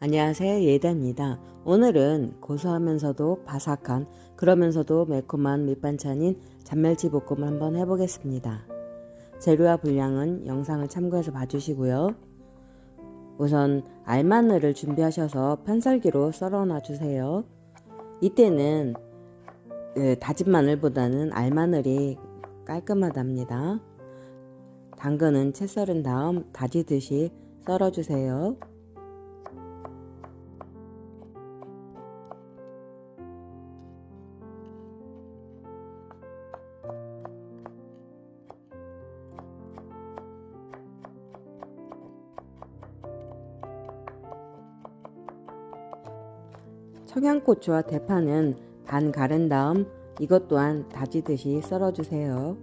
안녕하세요 예다입니다. 오늘은 고소하면서도 바삭한 그러면서도 매콤한 밑반찬인 잔멸치 볶음을 한번 해보겠습니다. 재료와 분량은 영상을 참고해서 봐주시고요. 우선 알마늘을 준비하셔서 편살기로 썰어 놔 주세요. 이때는 그 다진 마늘보다는 알마늘이 깔끔하답니다. 당근은 채 썰은 다음 다지듯이 썰어주세요. 청양고추와 대파는 반 가른 다음 이것 또한 다지듯이 썰어주세요.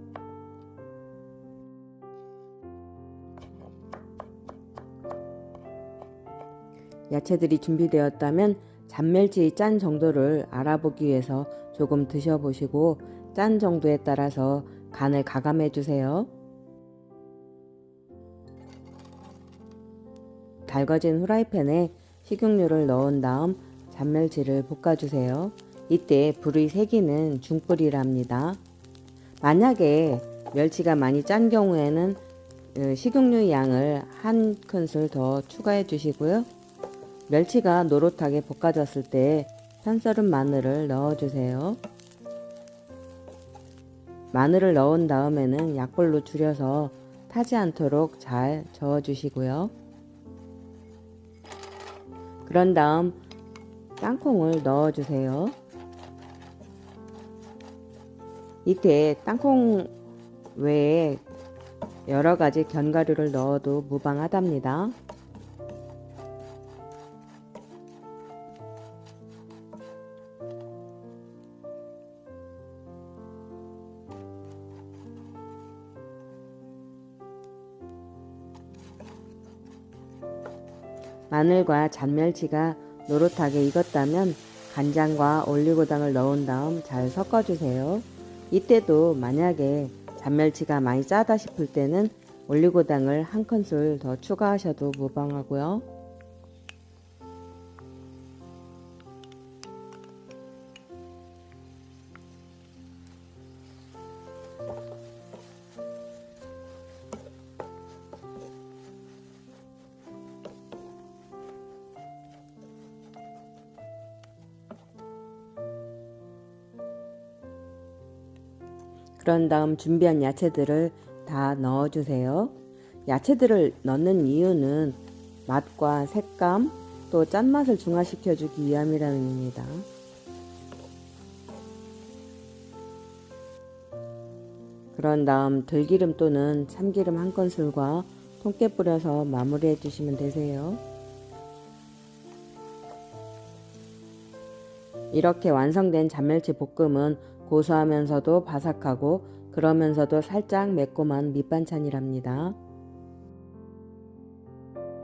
야채들이 준비되었다면 잔멸치 짠 정도를 알아보기 위해서 조금 드셔보시고 짠 정도에 따라서 간을 가감해 주세요. 달궈진 후라이팬에 식용유를 넣은 다음 잔멸치를 볶아주세요. 이때 불의 세기는 중불이랍니다. 만약에 멸치가 많이 짠 경우에는 어, 식용유 양을 한 큰술 더 추가해 주시고요. 멸치가 노릇하게 볶아졌을 때 편썰은 마늘을 넣어주세요. 마늘을 넣은 다음에는 약불로 줄여서 타지 않도록 잘 저어주시고요. 그런 다음 땅콩을 넣어주세요. 이때 땅콩 외에 여러 가지 견과류를 넣어도 무방하답니다. 마늘과 잔멸치가 노릇하게 익었다면 간장과 올리고당을 넣은 다음 잘 섞어주세요. 이때도 만약에 잔멸치가 많이 짜다 싶을 때는 올리고당을 한 큰술 더 추가하셔도 무방하고요. 그런 다음 준비한 야채들을 다 넣어주세요. 야채들을 넣는 이유는 맛과 색감 또 짠맛을 중화시켜주기 위함이라는입니다. 그런 다음 들기름 또는 참기름 한 큰술과 통깨 뿌려서 마무리해 주시면 되세요. 이렇게 완성된 잔멸치 볶음은 고소하면서도 바삭하고 그러면서도 살짝 매콤한 밑반찬이랍니다.